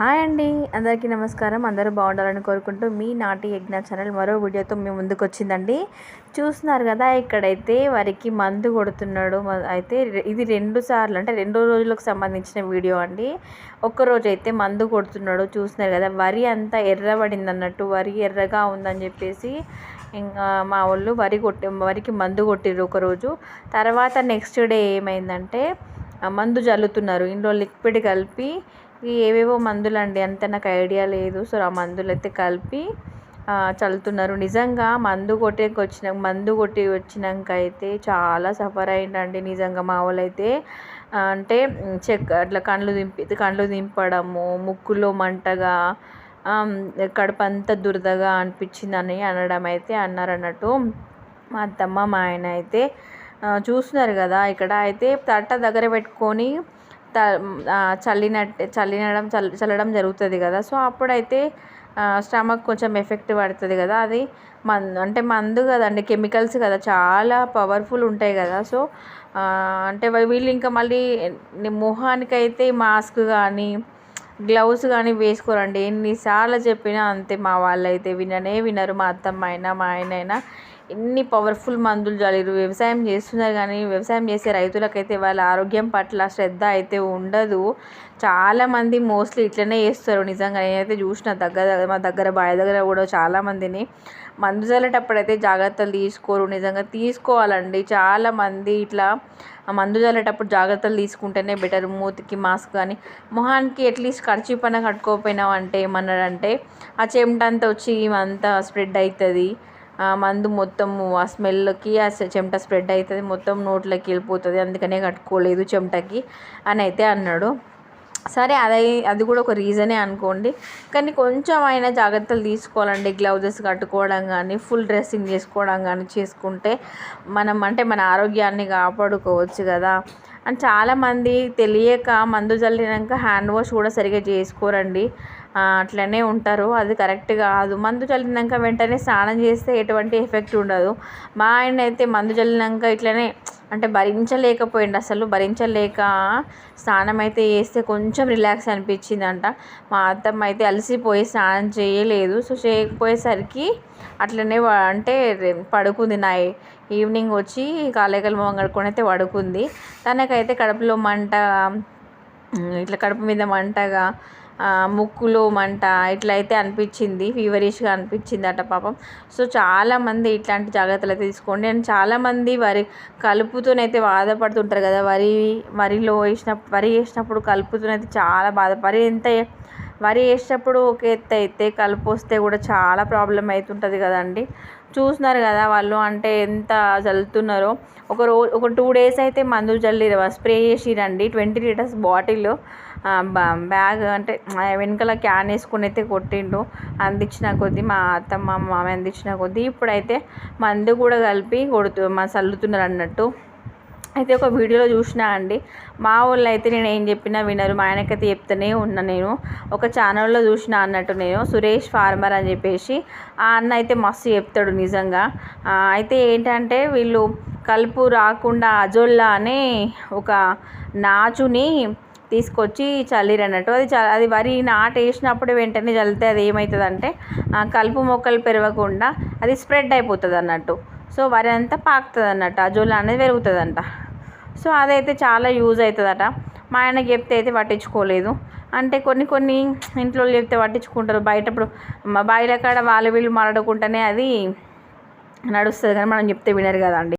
Hi అండి. అందరికీ నమస్కారం. అందరూ బాగుండాలని కోరుకుంటూ మీ నాటి యజ్ఞ ఛానల్ మరో వీడియోతో మేము ముందుకు వచ్చిందండి. చూస్తున్నారు కదా ఇక్కడైతే వారికి మందు కొడుతున్నాడు. అయితే ఇది రెండు సార్లు అంటే రెండు రోజులకు సంబంధించిన వీడియో అండి. ఒక్కరోజు అయితే మందు కొడుతున్నాడు. చూస్తున్నారు కదా వరి అంతా ఎర్రబడింది అన్నట్టు వరి ఎర్రగా ఉందని చెప్పేసి ఇంకా మా వాళ్ళు వరి కొట్టి వరికి మందు కొట్టిర్రు ఒకరోజు తర్వాత నెక్స్ట్ డే ఏమైందంటే మందు జల్లుతున్నారు. ఇందులో లిక్విడ్ కలిపి ఏవేవో మందులండి అంత నాకు ఐడియా లేదు. సో ఆ మందులు అయితే కలిపి చల్లుతున్నారు. నిజంగా మందు కొట్టేకి వచ్చిన మందు కొట్టి వచ్చినాక అయితే చాలా సఫర్ అయిందండి నిజంగా మా వాళ్ళైతే. అంటే చెక్ అట్లా కళ్ళు దింపి కళ్ళు దింపడము ముక్కులో మంటగా కడుపు అంతా దురదగా అనిపించిందని అనడం అయితే అన్నారు అన్నట్టు మా అత్తమ్మ మా ఆయన అయితే చూస్తున్నారు కదా ఇక్కడ అయితే తట్ట దగ్గర పెట్టుకొని చల్లినట్టే చల్లినడం చల్ చల్లడం జరుగుతుంది కదా. సో అప్పుడైతే స్టమక్ కొంచెం ఎఫెక్ట్ పడుతుంది కదా. అది మందు అంటే మందు కదండి కెమికల్స్ కదా. చాలా పవర్ఫుల్ ఉంటాయి కదా. సో అంటే వీళ్ళు ఇంకా మళ్ళీ మొహానికైతే మాస్క్ కానీ గ్లౌస్ కానీ వేసుకోరండి. ఎన్నిసార్లు చెప్పినా అంతే మా వాళ్ళైతే విననే వినరు. మా అత్తమ్మ అయినా మా ఆయన అయినా. ఎన్ని పవర్ఫుల్ మందులు చల్లిరు వ్యవసాయం చేస్తున్నారు కానీ వ్యవసాయం చేసే రైతులకైతే వాళ్ళ ఆరోగ్యం పట్ల శ్రద్ధ అయితే ఉండదు. చాలామంది మోస్ట్లీ ఇట్లనే చేస్తారు. నిజంగా నేనైతే చూసిన దగ్గర మా దగ్గర బావి దగ్గర కూడా చాలామందిని మందు చల్లేటప్పుడు అయితే జాగ్రత్తలు తీసుకోరు. నిజంగా తీసుకోవాలండి. చాలామంది ఇట్లా మందు చల్లేటప్పుడు జాగ్రత్తలు తీసుకుంటేనే బెటర్ మూతికి మాస్క్ కానీ మొహానికి అట్లీస్ట్ ఖర్చు పైన కట్టుకోకపోయినావు అంటే ఏమన్నాడంటే ఆ చెమట అంతా వచ్చి అంతా స్ప్రెడ్ అవుతుంది మందు మొత్తము ఆ స్మెల్కి ఆ చెమట స్ప్రెడ్ అవుతుంది మొత్తం నోట్లోకి వెళ్ళిపోతుంది. అందుకనే కట్టుకోలేదు చెమటకి అని అయితే అన్నాడు. సరే అది అది కూడా ఒక రీజనే అనుకోండి. కానీ కొంచెం అయినా జాగ్రత్తలు తీసుకోవాలండి. గ్లౌజెస్ కట్టుకోవడం కానీ ఫుల్ డ్రెస్సింగ్ చేసుకోవడం కానీ చేసుకుంటే మనం అంటే మన ఆరోగ్యాన్ని కాపాడుకోవచ్చు కదా. అండ్ చాలామంది తెలియక మందు చల్లినాక హ్యాండ్ వాష్ కూడా సరిగ్గా చేసుకోరండి. అట్లనే ఉంటారు. అది కరెక్ట్ కాదు. మందు చల్లినాక వెంటనే స్నానం చేస్తే ఎటువంటి ఎఫెక్ట్ ఉండదు. మా ఆయన అయితే మందు చల్లినాక ఇట్లనే అంటే భరించలేకపోయిండు. అసలు భరించలేక స్నానం అయితే చేస్తే కొంచెం రిలాక్స్ అనిపించిందంట. మా అత్తమ్మ అయితే అలసిపోయి స్నానం చేయలేదు. సో చేయకపోయేసరికి అట్లనే అంటే పడుకుంది. నా ఈవినింగ్ వచ్చి కాలేకల మొహం కడుక్కొని అయితే పడుకుంది. తనకైతే కడుపులో మంట ఇట్లా కడుపు మీద మంటగా ముక్కులో మంట ఇట్లా అయితే అనిపించింది ఫీవరిష్గా అనిపించింది అట పాపం. సో చాలామంది ఇట్లాంటి జాగ్రత్తలు అయితే తీసుకోండి. అండ్ చాలామంది వరి కలుపుతూనైతే బాధపడుతుంటారు కదా వరి వరిలో వేసిన వరి వేసినప్పుడు కలుపుతూనైతే చాలా బాధ వరి ఎంత వరి వేసేటప్పుడు ఒక ఎత్తు అయితే కలుపు వస్తే కూడా చాలా ప్రాబ్లం అవుతుంటుంది కదండి. చూస్తున్నారు కదా వాళ్ళు అంటే ఎంత చల్లుతున్నారో ఒక రోజు ఒక టూ డేస్ అయితే మందు చల్లిరు స్ప్రే చేసిరండి ట్వంటీ లీటర్స్ బాటిల్. బ్యాగ్ అంటే వెనకాల క్యాన్ వేసుకుని అయితే కొట్టిండు. అందించిన కొద్దీ మా అత్తమ్మ మామ అందించిన కొద్దీ ఇప్పుడైతే మందు కూడా కలిపి కొడుతు మా చల్లుతున్నారు అన్నట్టు. అయితే ఒక వీడియోలో చూసినా అండి మా వాళ్ళు అయితే నేను ఏం చెప్పినా వినరు. మా ఆయనకైతే చెప్తూనే ఉన్నా నేను. ఒక ఛానల్లో చూసిన అన్నట్టు నేను. సురేష్ ఫార్మర్ అని చెప్పేసి ఆ అన్న అయితే మస్తు చెప్తాడు నిజంగా. అయితే ఏంటంటే వీళ్ళు కలుపు రాకుండా అజోల్లా అనే ఒక నాచుని తీసుకొచ్చి చల్లిరన్నట్టు అది చ అది వరి నాటు వేసినప్పుడు వెంటనే చల్లితే అది ఏమవుతుందంటే కలుపు మొక్కలు పెరగకుండా అది స్ప్రెడ్ అయిపోతుంది అన్నట్టు. సో వరి అంతా పాకుతుంది అన్నట్టు. అజోలా అనేది పెరుగుతుందంట. సో అదైతే చాలా యూజ్ అవుతుందట మా ఆయనకి చెప్తే అయితే పట్టించుకోలేదు. అంటే కొన్ని కొన్ని ఇంట్లో చెప్తే పట్టించుకుంటారు. బయట ఇప్పుడు బాయిల కాడ వాళ్ళు వీళ్ళు మాట్లాడుకుంటేనే అది నడుస్తుంది. కానీ మనం చెప్తే వినరు కదండి.